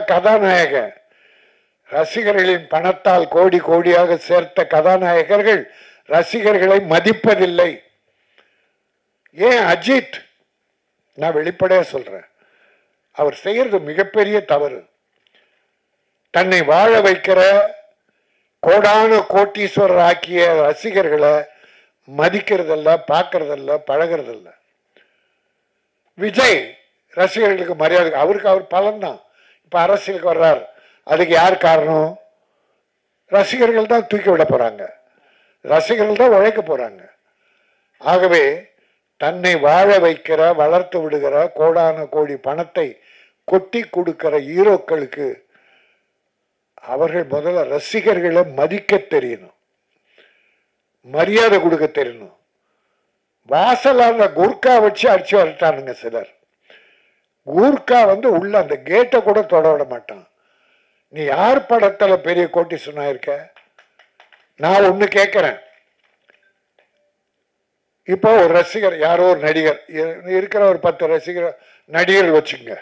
கதாநாயகர் ரசிகர்களின் பணத்தால் கோடி கோடியாக சேர்த்த கதாநாயகர்கள் ரசிகர்களை மதிப்பதில்லை. ஏன் அஜித்? நான் வெளிப்படையா சொல்றேன். அவர் செய்யறது மிகப்பெரிய தவறு. தன்னை வாழ வைக்கிற கோடான கோட்டீஸ்வரர் ஆக்கிய ரசிகர்களை மதிக்கிறதில்ல பார்க்கறதல்ல பழகிறதில்ல. விஜய் ரசிகர்களுக்கு மரியாதை அவருக்கு அவர் பலன்தான். இப்ப அரசியலுக்கு வர்றார். அதுக்கு யார் காரணம்? ரசிகர்கள் தான் தூக்கி விட போறாங்க. ரசிகர்கள் தான் உழைக்க போறாங்க. ஆகவே தன்னை வாழ வைக்கிற வளர்த்து விடுகிற கோடான கோடி பணத்தை கொட்டி கொடுக்கிற ஹீரோக்களுக்கு அவர்கள் முதல்ல ரசிகர்களை மதிக்க தெரியணும். மரியாதை கொடுக்க தெரியணும். வாசலான அந்த குர்கா வச்சு அடிச்சு வரட்டானுங்க சிலர். ஊர்க்கா வந்து உள்ள அந்த கேட்டை கூட தொட விட மாட்டான். நீ யார் படத்தில் பெரிய கோட்டி சொன்னாயிருக்க நான் ஒன்று கேட்குறேன் இப்போ ஒரு ரசிகர் யாரோ ஒரு நடிகர் இருக்கிற ஒரு பத்து ரசிகர் நடிகர் வச்சுங்க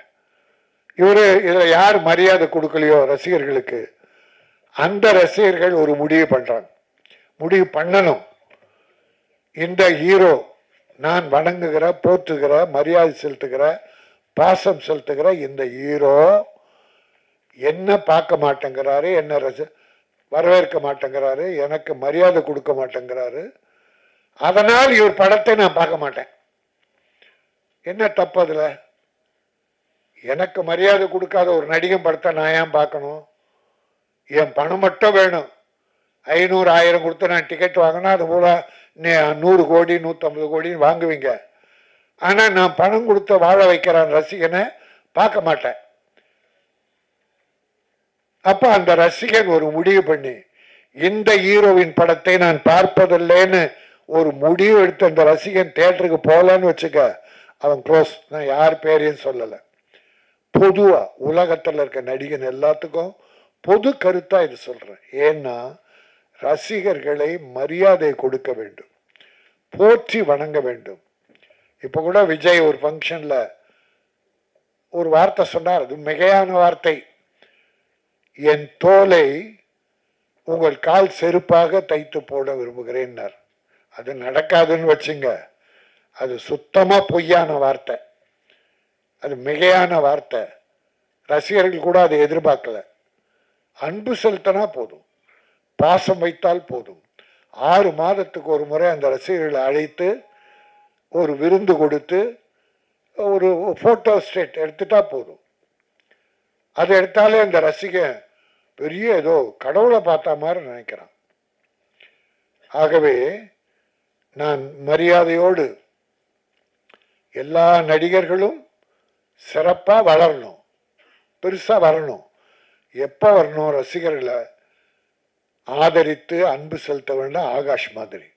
இவரு இதில் யார் மரியாதை கொடுக்கலையோ ரசிகர்களுக்கு அந்த ரசிகர்கள் ஒரு முடிவு பண்ணுறாங்க முடிவு பண்ணணும். இந்த ஹீரோ நான் வணங்குகிற போற்றுகிற மரியாதை செலுத்துகிற பாசம் செலுத்துகிற இந்த ஹீரோ என்ன பார்க்க மாட்டேங்கிறாரு என்ன ரசி வரவேற்க மாட்டேங்கிறாரு எனக்கு மரியாதை கொடுக்க மாட்டேங்கிறாரு. அதனால் இவர் படத்தை நான் பார்க்க மாட்டேன். என்ன தப்பு அதில்? எனக்கு மரியாதை கொடுக்காத ஒரு நடிகன் படத்தை நான் ஏன் பார்க்கணும்? என் பணம் மட்டும் வேணும். ஐநூறு ஆயிரம் கொடுத்து நான் டிக்கெட் வாங்கினா அது போல நீ நூறு கோடி நூற்றம்பது கோடின்னு வாங்குவீங்க. ஆனால் நான் பணம் கொடுத்து வாழ வைக்கிறான் ரசிகனை பார்க்க மாட்டேன். அப்போ அந்த ரசிகன் ஒரு முடிவு பண்ணி இந்த ஹீரோவின் படத்தை நான் பார்ப்பதில்லைன்னு ஒரு முடிவு எடுத்து அந்த ரசிகன் தேட்டருக்கு போகலான்னு வச்சுக்க அவன் க்ளோஸ் நான் யார் பேரையும் சொல்லலை. பொதுவாக உலகத்தில் இருக்க நடிகன் எல்லாத்துக்கும் பொது கருத்தாக இது சொல்கிறேன் ஏன்னா ரசிகர்களை மரியாதை கொடுக்க வேண்டும் போற்றி வணங்க வேண்டும். இப்போ கூட விஜய் ஒரு ஃபங்க்ஷனில் ஒரு வார்த்தை சொன்னார். அது மிகையான வார்த்தை. என் தோலை உங்கள் கால் செருப்பாக தைத்து போட விரும்புகிறேன்னார். அது நடக்காதுன்னு வச்சுங்க. அது சுத்தமாக பொய்யான வார்த்தை. அது மிகையான வார்த்தை. ரசிகர்கள் கூட அதை எதிர்பார்க்கல. அன்பு செலுத்தினா போதும். பாசம் வைத்தால் போதும். ஆறு மாதத்துக்கு ஒரு முறை அந்த ரசிகர்களை அழைத்து ஒரு விருந்து கொடுத்து ஒரு ஃபோட்டோ ஸ்டேட் எடுத்துட்டா போதும். அதை எடுத்தாலே அந்த ரசிகன் பெரிய ஏதோ கடவுளை பார்த்த மாதிரி நினைக்கிறான். ஆகவே நான் மரியாதையோடு எல்லா நடிகர்களும் சிறப்பாக வளரணும். பெருசாக வரணும். எப்போ வரணும் ரசிகர்களை ஆதரித்து அன்பு செலுத்த வேண்டும் ஆகாஷ் மாதிரி.